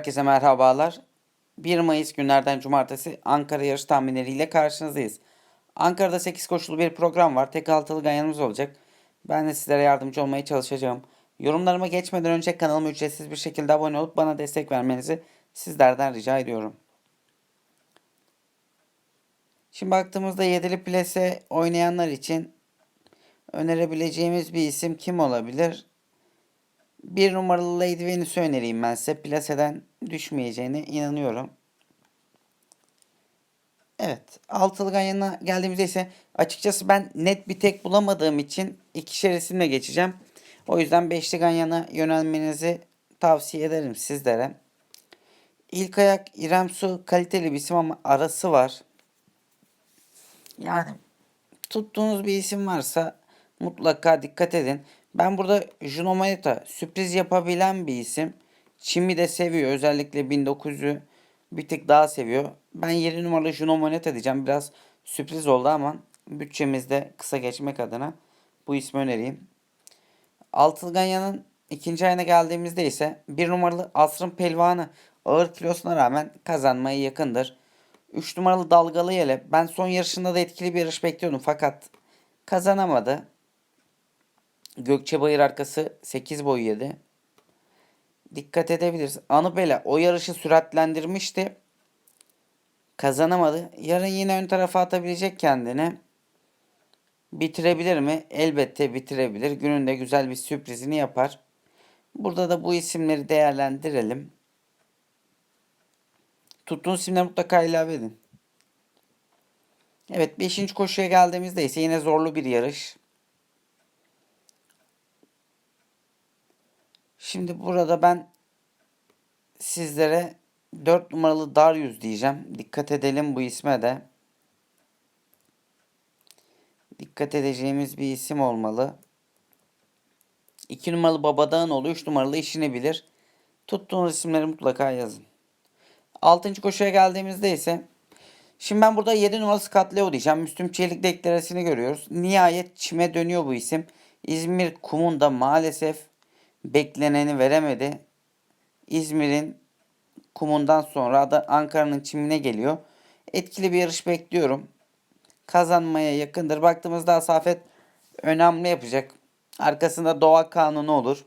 Herkese merhabalar. 1 Mayıs günlerden cumartesi Ankara yarış tahminleriyle karşınızdayız. Ankara'da 8 koşulu bir program var. Tek altılı ganyanımız olacak. Ben de sizlere yardımcı olmaya çalışacağım. Yorumlarıma geçmeden önce kanalıma ücretsiz bir şekilde abone olup bana destek vermenizi sizlerden rica ediyorum. Şimdi baktığımızda yedili plase oynayanlar için önerebileceğimiz bir isim kim olabilir? Bir numaralı Lady Venus'u önereyim ben size. Plaseden düşmeyeceğine inanıyorum. Evet. Altılı Ganyan'a geldiğimizde ise açıkçası ben net bir tek bulamadığım için ikişer isimle geçeceğim. O yüzden Beşli Ganyan'a yönelmenizi tavsiye ederim sizlere. İlk ayak İrem Su kaliteli bir isim ama arası var. Yani tuttuğunuz bir isim varsa mutlaka dikkat edin. Ben burada Juno Maneta sürpriz yapabilen bir isim. Çim'i de seviyor. Özellikle 1900'ü bir tık daha seviyor. Ben 7 numaralı Juno Maneta diyeceğim. Biraz sürpriz oldu ama bütçemizde kısa geçmek adına bu ismi önereyim. Altılı Ganyan'ın ikinci ayına geldiğimizde ise bir numaralı Asrın Pelvanı ağır kilosuna rağmen kazanmaya yakındır. 3 numaralı Dalgalı Yele ben son yarışında da etkili bir yarış bekliyordum fakat kazanamadı. Gökçebayır arkası 8 boy yedi. Dikkat edebiliriz. Anıbele o yarışı süratlendirmişti. Kazanamadı. Yarın yine ön tarafa atabilecek kendini. Bitirebilir mi? Elbette bitirebilir. Gününde güzel bir sürprizini yapar. Burada da bu isimleri değerlendirelim. Tuttuğunuz isimleri mutlaka ilave edin. Evet 5. koşuya geldiğimizde ise yine zorlu bir yarış. Şimdi burada ben sizlere 4 numaralı Darius diyeceğim. Dikkat edelim bu isme de. Dikkat edeceğimiz bir isim olmalı. 2 numaralı Babadağın oğlu 3 numaralı işini bilir. Tuttuğunuz isimleri mutlaka yazın. 6. koşuya geldiğimizde ise Şimdi ben burada 7 numaralı Scott Leo diyeceğim. Müslüm Çelik deklarasını görüyoruz. Nihayet çime dönüyor bu isim. İzmir kumunda maalesef bekleneni veremedi. İzmir'in kumundan sonra da Ankara'nın çimine geliyor. Etkili bir yarış bekliyorum. Kazanmaya yakındır. Baktığımızda Asafet önemli yapacak. Arkasında doğa kanunu olur.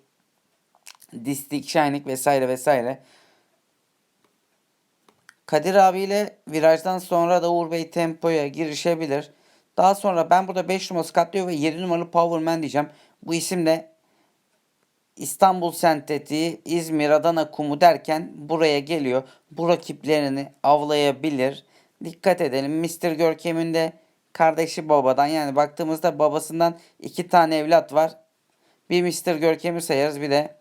Distik, Shining vesaire vesaire. Kadir abiyle virajdan sonra da Uğur Bey tempoya girişebilir. Daha sonra ben burada 5 numarası katlıyor ve 7 numaralı Powerman diyeceğim. Bu isim de İstanbul Sentetiği, İzmir, Adana Kumu derken buraya geliyor. Bu rakiplerini avlayabilir. Dikkat edelim. Mr. Görkem'in de kardeşi babadan yani baktığımızda babasından iki tane evlat var. Bir Mr. Görkem'i sayarız bir de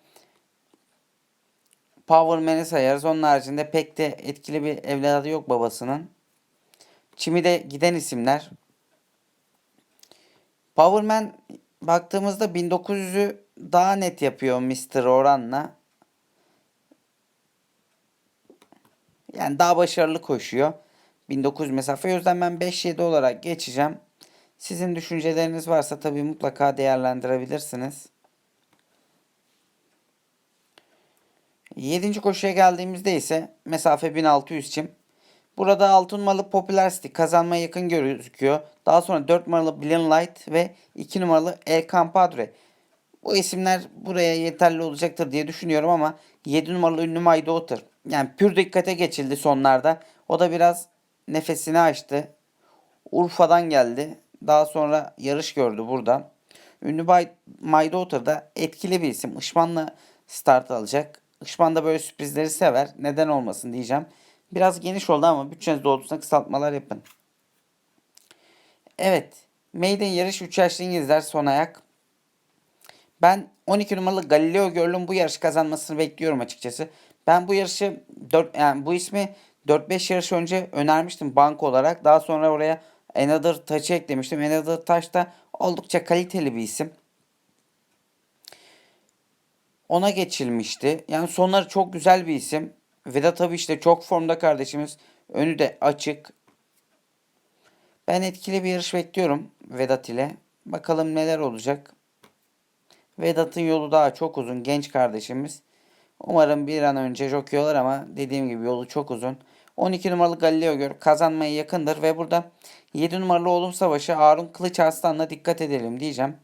Powerman'i sayarız. Onun haricinde pek de etkili bir evladı yok babasının. Çimi de giden isimler. Powerman baktığımızda 1900'ü daha net yapıyor Mr. Oran'la. Yani daha başarılı koşuyor. 1900 mesafe. O yüzden ben 5-7 olarak geçeceğim. Sizin düşünceleriniz varsa tabii mutlaka değerlendirebilirsiniz. 7. koşuya geldiğimizde ise mesafe 1600 çim. Burada 6 numaralı Popularity kazanmaya yakın gözüküyor. Daha sonra 4 numaralı Blind Light ve 2 numaralı El Campadre. Bu isimler buraya yeterli olacaktır diye düşünüyorum ama 7 numaralı ünlü Daughter. Yani pür dikkate geçildi sonlarda. O da biraz nefesini açtı. Urfa'dan geldi. Daha sonra yarış gördü burada. Ünlü Daughter da etkili bir isim. Işman'la start alacak. Işman da böyle sürprizleri sever. Neden olmasın diyeceğim. Biraz geniş oldu ama bütçeniz doğrultusunda kısaltmalar yapın. Evet. Maiden yarış 3 yaşlı İngilizler son ayak. Ben 12 numaralı Galileo Görl'ün bu yarışı kazanmasını bekliyorum açıkçası. Ben bu yarışı 4 yani bu ismi 4-5 yarış önce önermiştim bank olarak. Daha sonra oraya Another Touch'ı eklemiştim. Another Touch da oldukça kaliteli bir isim. Ona geçilmişti. Yani sonları çok güzel bir isim. Vedat abi işte çok formda kardeşimiz. Önü de açık. Ben etkili bir yarış bekliyorum Vedat ile. Bakalım neler olacak. Vedat'ın yolu daha çok uzun genç kardeşimiz. Umarım bir an önce jockey olur ama dediğim gibi yolu çok uzun. 12 numaralı Galileo Gör kazanmaya yakındır ve burada 7 numaralı Oğlum Savaşı Harun Kılıç Arslan'la dikkat edelim diyeceğim.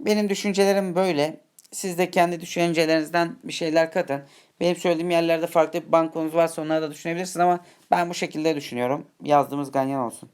Benim düşüncelerim böyle. Siz de kendi düşüncelerinizden bir şeyler katın. Benim söylediğim yerlerde farklı bir bankonuz varsa onları da düşünebilirsiniz ama ben bu şekilde düşünüyorum. Yazdığımız ganyan olsun.